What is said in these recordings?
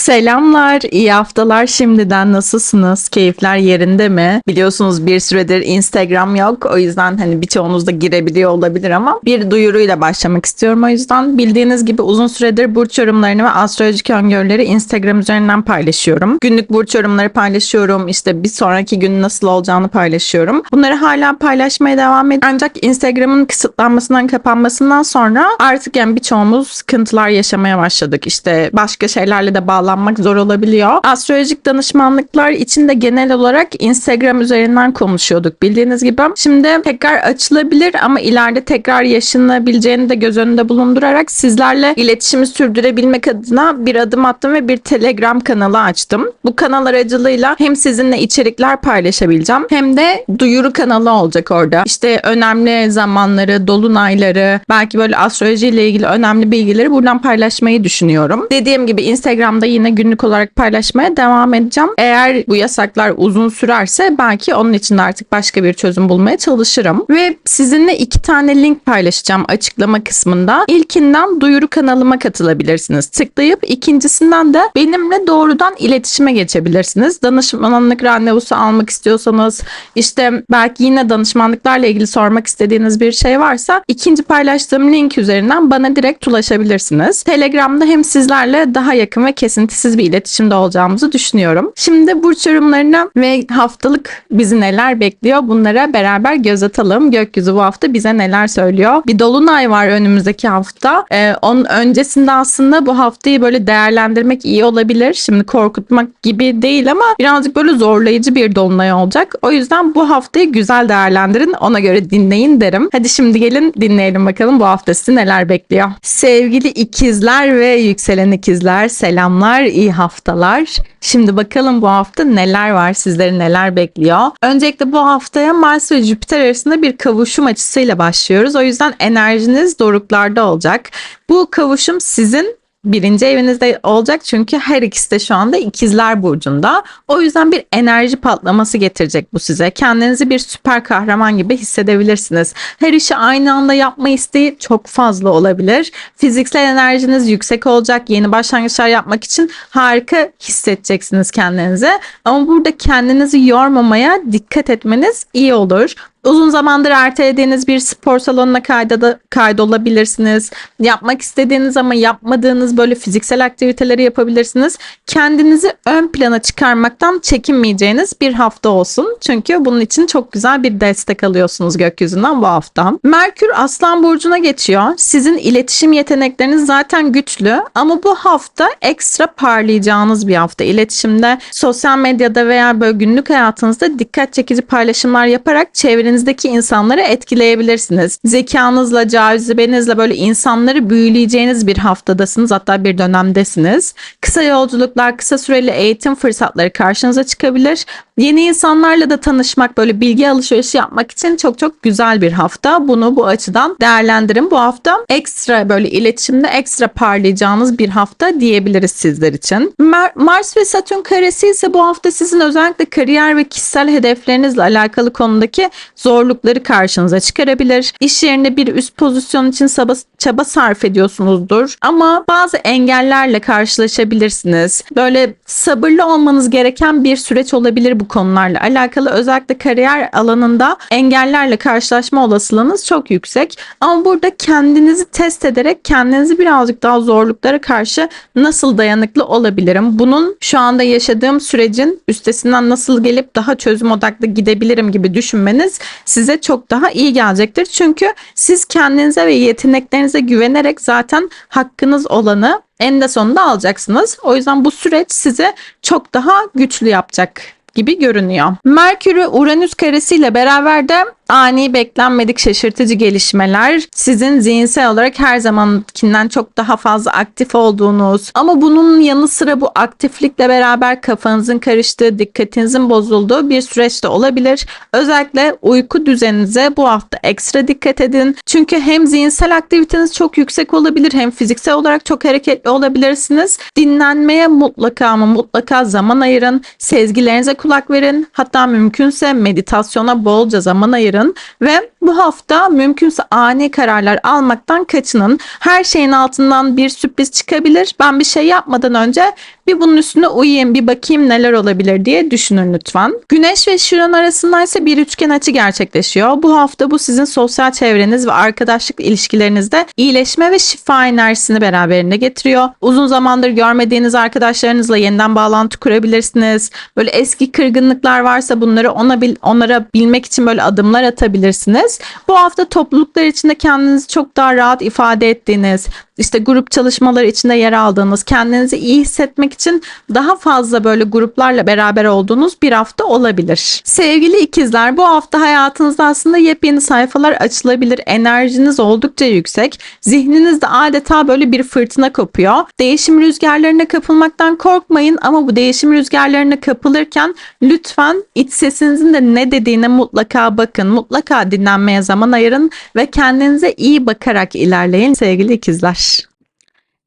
Selamlar, iyi haftalar şimdiden nasılsınız? Keyifler yerinde mi? Biliyorsunuz bir süredir Instagram yok. O yüzden hani birçoğunuz da girebiliyor olabilir ama bir duyuruyla başlamak istiyorum. O yüzden bildiğiniz gibi uzun süredir burç yorumlarını ve astrolojik öngörüleri Instagram üzerinden paylaşıyorum. Günlük burç yorumları paylaşıyorum. İşte bir sonraki gün nasıl olacağını paylaşıyorum. Bunları hala paylaşmaya devam ediyorum. Ancak Instagram'ın kısıtlanmasından kapanmasından sonra artık yani birçoğumuz sıkıntılar yaşamaya başladık. İşte başka şeylerle de bağlanmak zor olabiliyor. Astrolojik danışmanlıklar için de genel olarak Instagram üzerinden konuşuyorduk bildiğiniz gibi. Şimdi tekrar açılabilir ama ileride tekrar yaşanabileceğini de göz önünde bulundurarak sizlerle iletişimi sürdürebilmek adına bir adım attım ve bir Telegram kanalı açtım. Bu kanal aracılığıyla hem sizinle içerikler paylaşabileceğim hem de duyuru kanalı olacak orada. İşte önemli zamanları, dolunayları, belki böyle astroloji ile ilgili önemli bilgileri buradan paylaşmayı düşünüyorum. Dediğim gibi Instagram'da yine günlük olarak paylaşmaya devam edeceğim. Eğer bu yasaklar uzun sürerse belki onun için de artık başka bir çözüm bulmaya çalışırım. Ve sizinle iki tane link paylaşacağım açıklama kısmında. İlkinden duyuru kanalıma katılabilirsiniz. Tıklayıp ikincisinden de benimle doğrudan iletişime geçebilirsiniz. Danışmanlık randevusu almak istiyorsanız işte belki yine danışmanlıklarla ilgili sormak istediğiniz bir şey varsa ikinci paylaştığım link üzerinden bana direkt ulaşabilirsiniz. Telegram'da hem sizlerle daha yakın ve kesintisiz bir iletişimde olacağımızı düşünüyorum. Şimdi burç yorumlarına ve haftalık bizi neler bekliyor bunlara beraber göz atalım. Gökyüzü bu hafta bize neler söylüyor. Bir dolunay var önümüzdeki hafta. Ee, onun öncesinde aslında bu haftayı böyle değerlendirmek iyi olabilir. Şimdi korkutmak gibi değil ama birazcık böyle zorlayıcı bir dolunay olacak. O yüzden bu haftayı güzel değerlendirin. Ona göre dinleyin derim. Hadi şimdi gelin dinleyelim bakalım bu hafta sizi neler bekliyor. Sevgili ikizler ve yükselen ikizler selamlar, iyi haftalar. Şimdi bakalım bu hafta neler var, sizleri neler bekliyor. Öncelikle bu haftaya Mars ve Jüpiter arasında bir kavuşum açısıyla başlıyoruz. O yüzden enerjiniz doruklarda olacak. Bu kavuşum sizin birinci evinizde olacak çünkü her ikisi de şu anda ikizler burcunda. O yüzden bir enerji patlaması getirecek bu size. Kendinizi bir süper kahraman gibi hissedebilirsiniz. Her işi aynı anda yapma isteği çok fazla olabilir. Fiziksel enerjiniz yüksek olacak. Yeni başlangıçlar yapmak için harika hissedeceksiniz kendinizi. Ama burada kendinizi yormamaya dikkat etmeniz iyi olur. Uzun zamandır ertelediğiniz bir spor salonuna kayda kaydolabilirsiniz. Yapmak istediğiniz ama yapmadığınız böyle fiziksel aktiviteleri yapabilirsiniz. Kendinizi ön plana çıkarmaktan çekinmeyeceğiniz bir hafta olsun. Çünkü bunun için çok güzel bir destek alıyorsunuz gökyüzünden bu hafta. Merkür Aslan Burcu'na geçiyor. Sizin iletişim yetenekleriniz zaten güçlü ama bu hafta ekstra parlayacağınız bir hafta. İletişimde, sosyal medyada veya böyle günlük hayatınızda dikkat çekici paylaşımlar yaparak çevrenizi çevrenizdeki insanları etkileyebilirsiniz. Zekanızla, cazibenizle böyle insanları büyüleyeceğiniz bir haftadasınız hatta bir dönemdesiniz. Kısa yolculuklar, kısa süreli eğitim fırsatları karşınıza çıkabilir. Yeni insanlarla da tanışmak, böyle bilgi alışverişi yapmak için çok çok güzel bir hafta. Bunu bu açıdan değerlendirin. Bu hafta ekstra böyle iletişimde ekstra parlayacağınız bir hafta diyebiliriz sizler için. Mar- Mars ve Satürn karesi ise bu hafta sizin özellikle kariyer ve kişisel hedeflerinizle alakalı konudaki zorlukları karşınıza çıkarabilir. İş yerinde bir üst pozisyon için çaba, çaba sarf ediyorsunuzdur. Ama bazı engellerle karşılaşabilirsiniz. Böyle sabırlı olmanız gereken bir süreç olabilir bu konularla alakalı. Özellikle kariyer alanında engellerle karşılaşma olasılığınız çok yüksek. Ama burada kendinizi test ederek kendinizi birazcık daha zorluklara karşı nasıl dayanıklı olabilirim? Bunun şu anda yaşadığım sürecin üstesinden nasıl gelip daha çözüm odaklı gidebilirim gibi düşünmeniz size çok daha iyi gelecektir. Çünkü siz kendinize ve yeteneklerinize güvenerek zaten hakkınız olanı en de sonunda alacaksınız. O yüzden bu süreç sizi çok daha güçlü yapacak gibi görünüyor. Merkür Uranüs karesiyle beraber de ani beklenmedik şaşırtıcı gelişmeler sizin zihinsel olarak her zamankinden çok daha fazla aktif olduğunuz ama bunun yanı sıra bu aktiflikle beraber kafanızın karıştığı, dikkatinizin bozulduğu bir süreçte olabilir. Özellikle uyku düzeninize bu hafta ekstra dikkat edin. Çünkü hem zihinsel aktiviteniz çok yüksek olabilir hem fiziksel olarak çok hareketli olabilirsiniz. Dinlenmeye mutlaka ama mutlaka zaman ayırın. Sezgilerinize kulak verin. Hatta mümkünse meditasyona bolca zaman ayırın ve Bu hafta mümkünse ani kararlar almaktan kaçının. Her şeyin altından bir sürpriz çıkabilir. Ben bir şey yapmadan önce bir bunun üstüne uyuyayım, bir bakayım neler olabilir diye düşünün lütfen. Güneş ve Şuran arasında ise bir üçgen açı gerçekleşiyor. Bu hafta bu sizin sosyal çevreniz ve arkadaşlık ilişkilerinizde iyileşme ve şifa enerjisini beraberinde getiriyor. Uzun zamandır görmediğiniz arkadaşlarınızla yeniden bağlantı kurabilirsiniz. Böyle eski kırgınlıklar varsa bunları ona bil, onlara bilmek için böyle adımlar atabilirsiniz. Bu hafta topluluklar içinde kendinizi çok daha rahat ifade ettiğiniz, işte grup çalışmaları içinde yer aldığınız, kendinizi iyi hissetmek için daha fazla böyle gruplarla beraber olduğunuz bir hafta olabilir. Sevgili ikizler bu hafta hayatınızda aslında yepyeni sayfalar açılabilir. Enerjiniz oldukça yüksek. Zihninizde adeta böyle bir fırtına kopuyor. Değişim rüzgarlarına kapılmaktan korkmayın ama bu değişim rüzgarlarına kapılırken lütfen iç sesinizin de ne dediğine mutlaka bakın. Mutlaka dinlenmeye zaman ayırın ve kendinize iyi bakarak ilerleyin sevgili ikizler.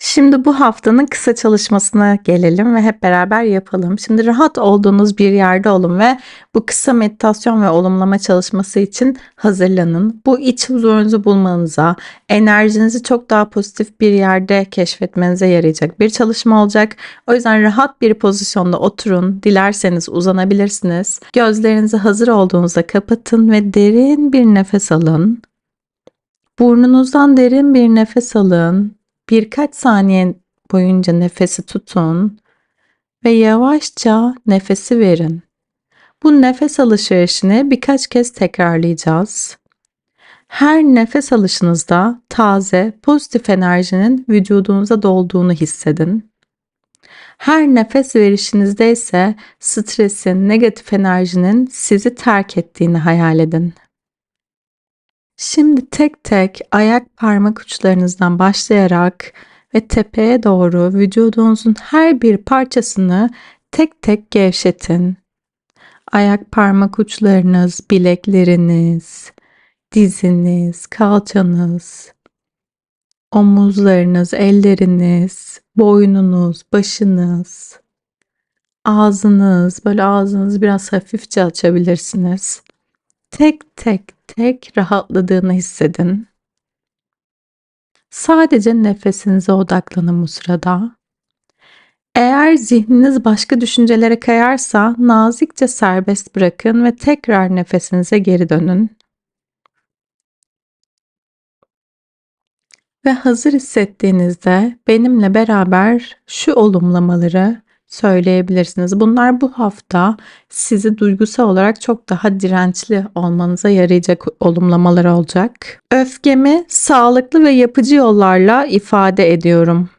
Şimdi bu haftanın kısa çalışmasına gelelim ve hep beraber yapalım. Şimdi rahat olduğunuz bir yerde olun ve bu kısa meditasyon ve olumlama çalışması için hazırlanın. Bu iç huzurunuzu bulmanıza, enerjinizi çok daha pozitif bir yerde keşfetmenize yarayacak bir çalışma olacak. O yüzden rahat bir pozisyonda oturun. Dilerseniz uzanabilirsiniz. Gözlerinizi hazır olduğunuzda kapatın ve derin bir nefes alın. Burnunuzdan derin bir nefes alın. Birkaç saniye boyunca nefesi tutun ve yavaşça nefesi verin. Bu nefes alışverişini birkaç kez tekrarlayacağız. Her nefes alışınızda taze, pozitif enerjinin vücudunuza dolduğunu hissedin. Her nefes verişinizde ise stresin, negatif enerjinin sizi terk ettiğini hayal edin. Şimdi tek tek ayak parmak uçlarınızdan başlayarak ve tepeye doğru vücudunuzun her bir parçasını tek tek gevşetin. Ayak parmak uçlarınız, bilekleriniz, diziniz, kalçanız, omuzlarınız, elleriniz, boynunuz, başınız, ağzınız, böyle ağzınızı biraz hafifçe açabilirsiniz. Tek tek tek rahatladığını hissedin. Sadece nefesinize odaklanın bu sırada. Eğer zihniniz başka düşüncelere kayarsa nazikçe serbest bırakın ve tekrar nefesinize geri dönün. Ve hazır hissettiğinizde benimle beraber şu olumlamaları söyleyebilirsiniz. Bunlar bu hafta sizi duygusal olarak çok daha dirençli olmanıza yarayacak olumlamalar olacak. Öfkemi sağlıklı ve yapıcı yollarla ifade ediyorum.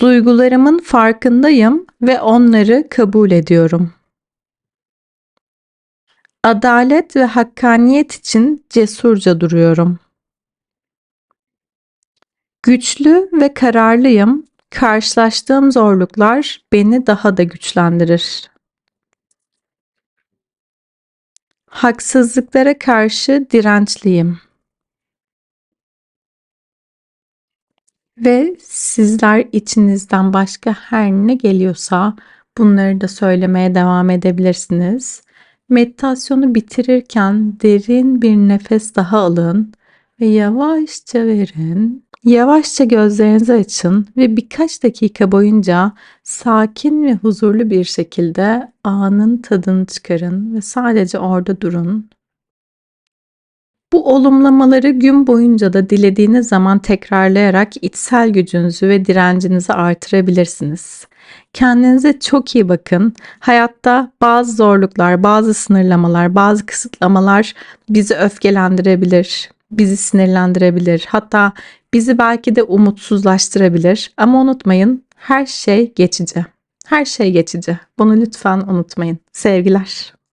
Duygularımın farkındayım ve onları kabul ediyorum. Adalet ve hakkaniyet için cesurca duruyorum. Güçlü ve kararlıyım Karşılaştığım zorluklar beni daha da güçlendirir. Haksızlıklara karşı dirençliyim. Ve sizler içinizden başka her ne geliyorsa bunları da söylemeye devam edebilirsiniz. Meditasyonu bitirirken derin bir nefes daha alın ve yavaşça verin. Yavaşça gözlerinizi açın ve birkaç dakika boyunca sakin ve huzurlu bir şekilde anın tadını çıkarın ve sadece orada durun. Bu olumlamaları gün boyunca da dilediğiniz zaman tekrarlayarak içsel gücünüzü ve direncinizi artırabilirsiniz. Kendinize çok iyi bakın. Hayatta bazı zorluklar, bazı sınırlamalar, bazı kısıtlamalar bizi öfkelendirebilir, bizi sinirlendirebilir. Hatta bizi belki de umutsuzlaştırabilir. Ama unutmayın her şey geçici. Her şey geçici. Bunu lütfen unutmayın. Sevgiler.